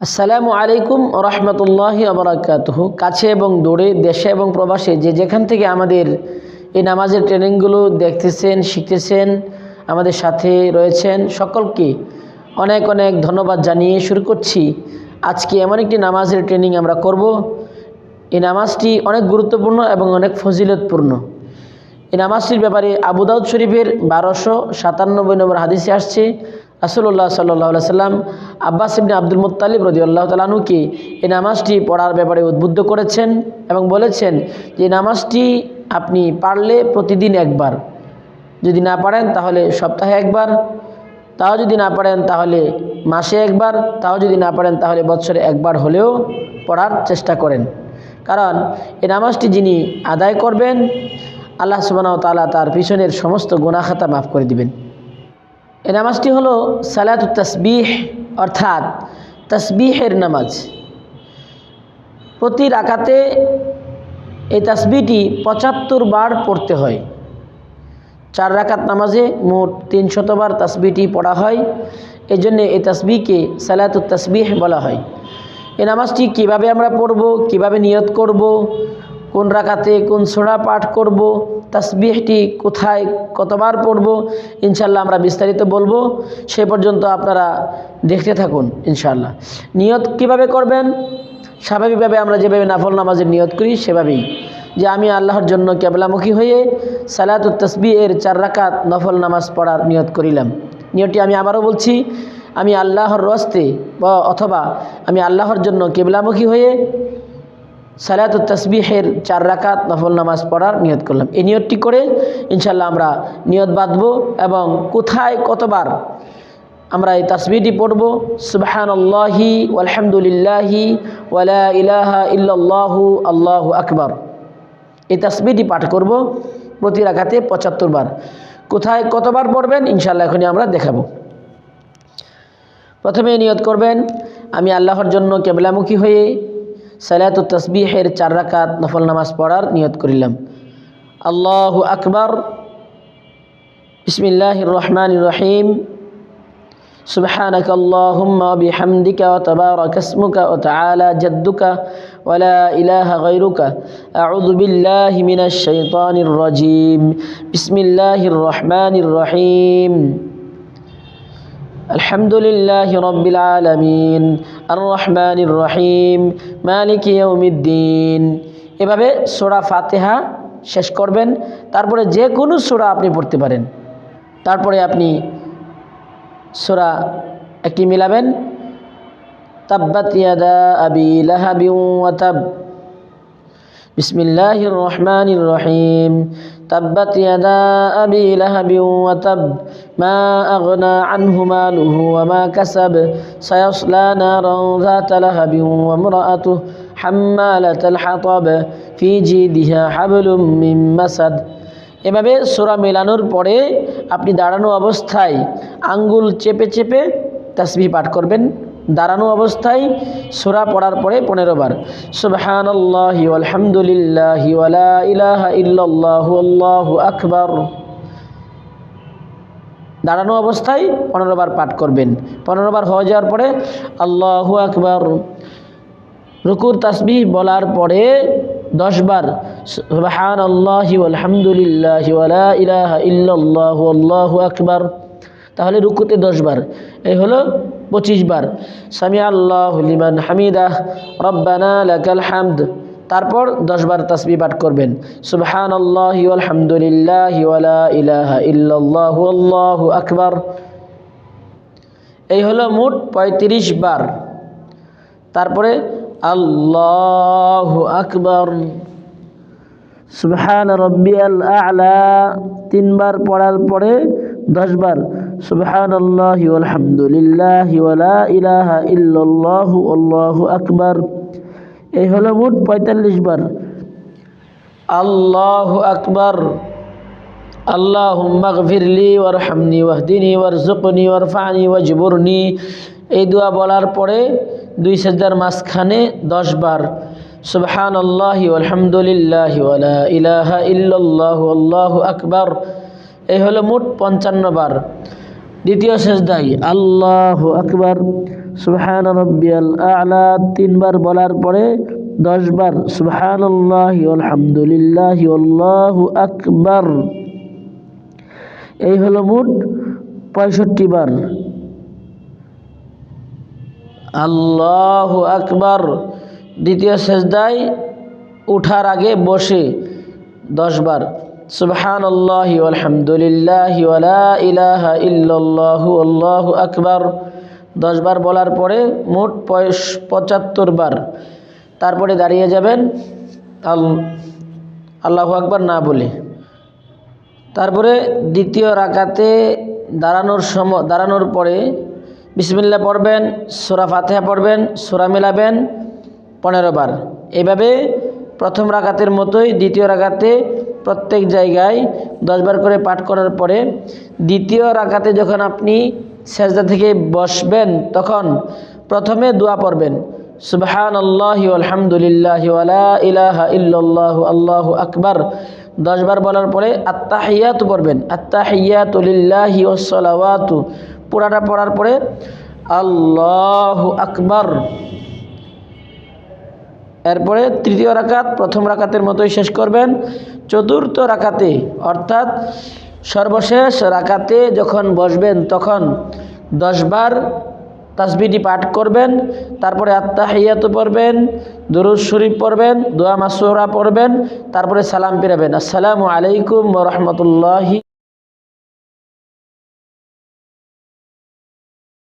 আসসালামু আলাইকুম রহমতুল্লাহি আবরাকাতহ কাছে এবং দূরে, দেশে এবং প্রবাসে যে যেখান থেকে আমাদের এই নামাজের ট্রেনিংগুলো দেখতেছেন, শিখতেছেন, আমাদের সাথে রয়েছেন সকলকে অনেক অনেক ধন্যবাদ জানিয়ে শুরু করছি। আজকে এমন একটি নামাজের ট্রেনিং আমরা করব। এই নামাজটি অনেক গুরুত্বপূর্ণ এবং অনেক ফজিলতপূর্ণ। এই নামাজটির ব্যাপারে আবু দাউদ শরীফের বারোশো সাতানব্বই নম্বর হাদিসে আসছে রাসুল্লাহ সাল্লাহ সাল্লাম আব্বাস ইবনে আব্দুল মুত্তালিব রদি আল্লাহ তালানুকে এই নামাজটি পড়ার ব্যাপারে উদ্বুদ্ধ করেছেন এবং বলেছেন যে নামাজটি আপনি পারলে প্রতিদিন একবার। যদি না পারেন তাহলে সপ্তাহে একবার। তাও যদি না পারেন তাহলে মাসে একবার। তাও যদি না পারেন তাহলে বছরে একবার হলেও পড়ার চেষ্টা করেন। কারণ এই নামাজটি যিনি আদায় করবেন, আল্লাহ সুবাহ তালা তার পিছনের সমস্ত গুণাখাতা মাফ করে দিবেন। এই নামাজটি হলো সালাত তসবিহ, অর্থাৎ তসবিহের নামাজ। প্রতি রাকাতে এই তসবিটি পঁচাত্তর বার পড়তে হয়। চার রাকাত নামাজে মোট তিনশতবার তসবিটি পড়া হয়। এই জন্যে এই তসবিকে সালাত তসবিহ বলা হয়। এই নামাজটি কীভাবে আমরা পড়ব, কীভাবে নিয়ত করব, কোন রাকাতে কোন সোড়া পাঠ করব তসবিহটি কোথায় কতবার পড়ব ইনশাল্লাহ আমরা বিস্তারিত বলব। সে পর্যন্ত আপনারা দেখতে থাকুন ইনশাল্লাহ নিয়ত কীভাবে করবেন? স্বাভাবিকভাবে আমরা যেভাবে নাফল নামাজের নিয়ত করি, সেভাবেই। যে আমি আল্লাহর জন্য কেবলামুখী হয়ে সালাত তসবি এর চার রাকাত নফল নামাজ পড়ার নিয়ত করিলাম। নিয়তটি আমি আবারও বলছি, আমি আল্লাহর রস্তে অথবা আমি আল্লাহর জন্য কেবলামুখী হয়ে সালাত তসবিহের চার রাকাত নফল নামাজ পড়ার নিয়ত করলাম। এই নিয়তটি করে ইনশাল্লাহ আমরা নিয়ত বাঁধব এবং কোথায় কতবার আমরা এই তসবিটি পড়ব? সুবাহান আল্লাহি আলহামদুলিল্লাহি ওয়ালা ইলাহা ইল্লাল্লাহু আল্লাহু আকবর। এই তসবিটি পাঠ করব প্রতি রাখাতে পঁচাত্তর বার। কোথায় কতবার পড়বেন? ইনশাল্লাহ এখনই আমরা দেখাবো। প্রথমে নিয়ত করবেন, আমি আল্লাহর জন্য কেবলামুখী হয়ে সালাত তসবিহের চার রাকাত নফল নামাজ পড়ার নিয়ত করিলাম আল্লাহ আকবর বিসমিল্লাহ রহমান রহিম سبحانك اللهم وبحمدك وتبارك اسمك وتعالى جدك ولا إله غيرك أعوذ بالله من الشيطان الرجيم بسم الله الرحمن الرحيم الحمد لله رب العالمين الرحمن الرحيم مالك يوم الدين এভাবে সোরা ফাতেহা শেষ করবেন তারপরে যে কোনো সোরা আপনি পড়তে পারেন তারপরে আপনি সোরা একটি মিলাবেন তাব্বাত ইয়াদা আবি লাহাবি ওয়া তাব বিসমিল্লাহির রহমানির রহিম تبت يدا أبي لهب وتب ما أغنى عنه ماله وما كسب سيصلى نارا ذات لهب وامرأته حمالة الحطب في جيدها حبل من مسد এভাবে সোরা মেলানোর পরে আপনি দাঁড়ানো অবস্থায় আঙ্গুল চেপে চেপে তাসবি পাঠ করবেন দাঁড়ানো অবস্থায় সোরা পড়ার পরে পনেরো বার, সুবহানাল্লাহি ওয়ালা ইলাহা আকবার। দাঁড়ানো অবস্থায় পনেরো বার পাঠ করবেন। পনেরো বার হয়ে যাওয়ার পরে আল্লাহু আকবার। রুকুর তাসবিহ বলার পরে দশ বার সুবহান আল্লাহি আলহামদুলিল্লাহি ওয়ালা ইলাহা ইল্লাল্লাহু আল্লাহু আকবার। তাহলে রুকুতে দশ বার। এই হলো পঁচিশ বার। সামি আল্লাহ লিমান হামিদাহ রব্বানা লাকাল হামদ। তারপর দশ বার তাসবি পাঠ করবেন। সুবহান আল্লাহি আলহামদুলিল্লাহি ইলাহা ইল্লাল্লাহু আল্লাহু আকবার। এই হলো মোট পঁয়ত্রিশ বার। তারপরে আল্লাহ আকবর। সুবহান রব্বিয়াল আলা, তিনবার পড়ার পরে দশবার সুবহান আল্লাহ আলহামদুলিল্লাহ ইলাহা ইল্লাল্লাহু, আল্লাহু আকবার। এই হলো মোট পঁয়তাল্লিশ বার আল্লাহ আকবর। আল্লাহুম্মা গফিরলি ওয়ারহামনি ওয়াহদিনি ওয়ারজুকনি ওয়ারফানি ওয়াজবুরনি। এই দোয়া বলার পরে দুই সেজদার মাঝখানে দশ বার সুবহান আল্লাহি আলহামদুলিল্লাহ ওয়ালা ইলাহা ইল্লাল্লাহু আল্লাহু আকবার। এই হলো মোট পঞ্চান্ন বার। দ্বিতীয় সেজদাই, আল্লাহু আকবার। সুবহান রব্বিয়াল আলা, তিনবার বলার পরে দশবার সুবহানাল্লাহ আলহামদুলিল্লাহ আল্লাহু আকবার। এই হলো মোট পঁয়ষট্টি বার। আল্লাহ আকবার। দ্বিতীয় সেজদায় উঠার আগে বসে দশবার সুবহান আল্লাহ আলহামদুলিল্লাহ ইলাহা ইল্লাল্লাহু, আল্লাহু আকবার। দশবার বলার পরে মোট পঁচাত্তর বার। তারপরে দাঁড়িয়ে যাবেন, আল, আল্লাহু আকবার না বলে। তারপরে দ্বিতীয় রাকাতে দাঁড়ানোর সময়, দাঁড়ানোর পরে বিসমিল্লা পড়বেন, সোরা ফাতেহা পড়বেন, সোরা মেলাবেন পনেরো বার। এভাবে প্রথম রাকাতের মতোই দ্বিতীয় রাগাতে প্রত্যেক জায়গায় দশবার করে পাঠ করার পরে দ্বিতীয় রাগাতে যখন আপনি সেজদা থেকে বসবেন, তখন প্রথমে দোয়া পড়বেন সুবহান আল্লাহ আলহামদুলিল্লাহ ইলাহা ইল্লাল্লাহ আল্লাহু আকবার। দশবার বলার পরে আত্মাহিয়াতু পড়বেন আত্মাহিয়াতুলিল্লাহি ওয়াসসালাওয়াতু পুরাটা পড়ার পরে, আল্লাহ আকবার। এরপরে তৃতীয় রাকাত, প্রথম রাকাতের মতোই শেষ করবেন। চতুর্থ রাকাতে, অর্থাৎ সর্বশেষ রাকাতে যখন বসবেন, তখন দশবার তাসবিটি পাঠ করবেন, তারপরে আত্মাহিয়াত পড়বেন দুরুজ শরীফ পড়বেন, দোয়া মাসুরা পড়বেন, তারপরে সালাম পেরাবেন আসসালামু আলাইকুম রহমতুল্লাহি